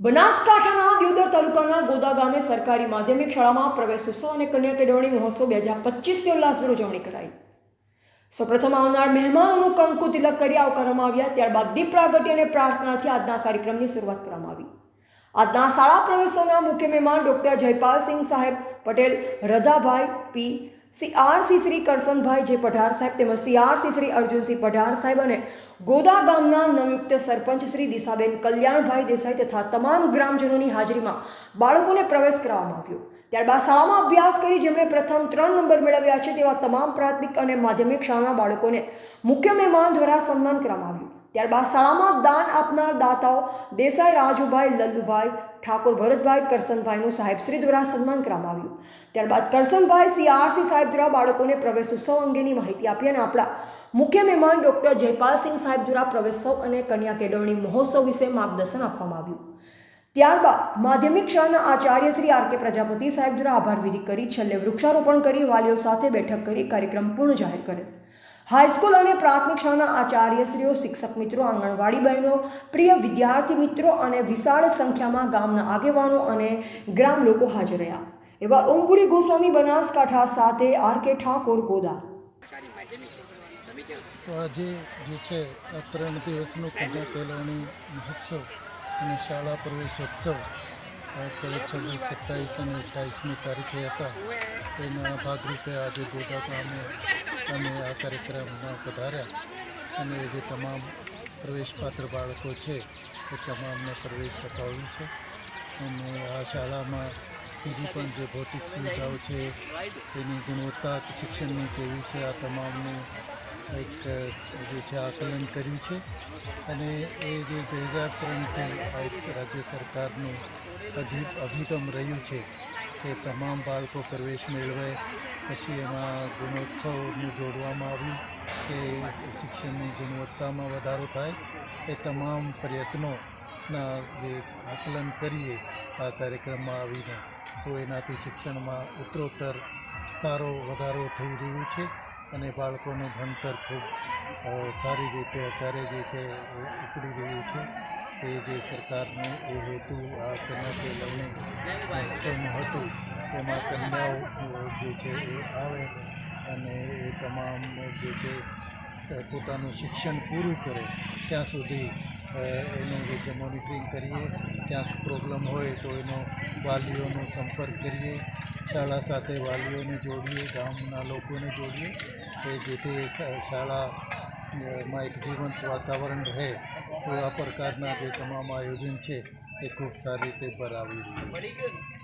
બનાસકાંઠાના દિયોદર તાલુકાના ગોદા ગામે સરકારી માધ્યમિક શાળામાં પ્રવેશ ઉત્સવ અને કન્યા કેળવણી મહોત્સવ બે હજાર પચીસની ઉલ્લાસભેર ઉજવણી કરાઈ. સૌપ્રથમ આવનાર મહેમાનોનું કંકુ તિલક કરી આવકારવામાં આવ્યા, ત્યારબાદ દીપ પ્રાગટ્ય અને પ્રાર્થનાથી આજના કાર્યક્રમની શરૂઆત કરવામાં આવી. આજના શાળા પ્રવેશોના મુખ્ય મહેમાન ડૉક્ટર જયપાલસિંહ સાહેબ Patel, Radhabhai P. C R C Shri Karsanbhai J Padhar સાહેબ તેમજ C R C Shri Arjunsinh Padhar સાહેબ અને ગોદા ગામના નવયુક્ત સરપંચ શ્રી દિશાબેન કલ્યાણભાઈ દેસાઈ તથા તમામ ગ્રામજનોની હાજરીમાં બાળકોને પ્રવેશ કરાવવામાં આવ્યો. ત્યારબાદ શાળામાં અભ્યાસ કરી જેમણે પ્રથમ ત્રણ નંબર મેળવ્યા છે તેવા તમામ પ્રાથમિક અને માધ્યમિક શાળાના બાળકોને મુખ્ય મહેમાન દ્વારા સન્માન કરવામાં આવ્યું. ત્યારબાદ શાળામાં દાન આપનાર દાતાઓ દેસાઈ રાજુભાઈ લલ્લુભાઈ ઠાકોર ભરતભાઈ કરસનભાઈનું સાહેબશ્રી દ્વારા સન્માન કરવામાં આવ્યું. ત્યારબાદ કરસનભાઈ સીઆરસી સાહેબ દ્વારા બાળકોને પ્રવેશ ઉત્સવ અંગેની માહિતી આપી અને આપણા મુખ્ય મહેમાન ડૉક્ટર જયપાલસિંહ સાહેબ દ્વારા પ્રવેશોત્સવ અને કન્યા કેળવણી મહોત્સવ વિશે માર્ગદર્શન આપવામાં આવ્યું. ત્યારબાદ માધ્યમિક શાળાના આચાર્ય શ્રી આર કે પ્રજાપતિ સાહેબ દ્વારા આભાર વિધિ કરી, છેલ્લે વૃક્ષારોપણ કરી, વાલીઓ સાથે બેઠક કરી, કાર્યક્રમ પૂર્ણ જાહેર કરેલ હાઈસ્કૂલ અને પ્રાથમિક શાળાના આચાર્યશ્રીઓ, શિક્ષક મિત્રો, આંગણવાડી બહેનો, પ્રિય વિદ્યાર્થી મિત્રો અને વિશાળ સંખ્યામાં ગામના આગેવાનો અને ગ્રામ લોકો હાજર રહ્યા. એવા ઓમપુરી ગોસ્વામી બનાસકાંઠા સાથે આર કે ઠાકોર ગોદા. તો આજે જે છે ત્રણ દિવસનું કન્યા કેળવણી મહોત્સવ અને શાળા પ્રવેશોત્સવ છવ્વીસ, સત્તાવીસ અને અઠ્ઠાવીસમી તારીખે હતા. એના ભાગરૂપે આજે ગોદા ગામે અમે આ કાર્યક્રમમાં પધાર્યા. અને જે તમામ પ્રવેશપાત્ર બાળકો છે, એ તમામને પ્રવેશ અપાવ્યું છે. અને આ શાળામાં બીજી પણ જે ભૌતિક સુવિધાઓ છે, એની ગુણવત્તા, શિક્ષણની કેવી છે, આ તમામને એક, જે છે, આકલન કર્યું છે. અને એ જે બે હજાર ત્રણથી આ રાજ્ય સરકારનું અભિગમ રહ્યું છે કે તમામ બાળકો પ્રવેશ મેળવે. પછી એમાં ગુણોત્સવને જોડવામાં આવ્યું કે શિક્ષણની ગુણવત્તામાં વધારો થાય. એ તમામ પ્રયત્નોના જે આકલન કરીએ આ કાર્યક્રમમાં આવીને, તો એનાથી શિક્ષણમાં ઉત્તરોત્તર સારો વધારો થઈ રહ્યો છે અને બાળકોનું ભણતર ખૂબ સારી રીતે અત્યારે જે છે ઉપડી રહ્યું છે. એ જે સરકારનું એ હેતુ આ કન્યા કેળવણી મહોત્સવનું હતું, તેમાં કન્યાઓ જે છે એ આવે અને એ તમામ જે છે પોતાનું શિક્ષણ પૂરું કરે, ત્યાં સુધી એનું જે છે મોનિટરિંગ કરીએ, ક્યાંક પ્રોબ્લેમ હોય તો એનો વાલીઓનો સંપર્ક કરીએ, શાળા સાથે વાલીઓને જોડીએ, ગામના લોકોને જોડીએ, કે જેથી શાળામાં એક જીવંત વાતાવરણ રહે. તો આ પ્રકારના જે તમામ આયોજન છે એ ખૂબ સારી રીતે ભરાવી રહ્યું છે.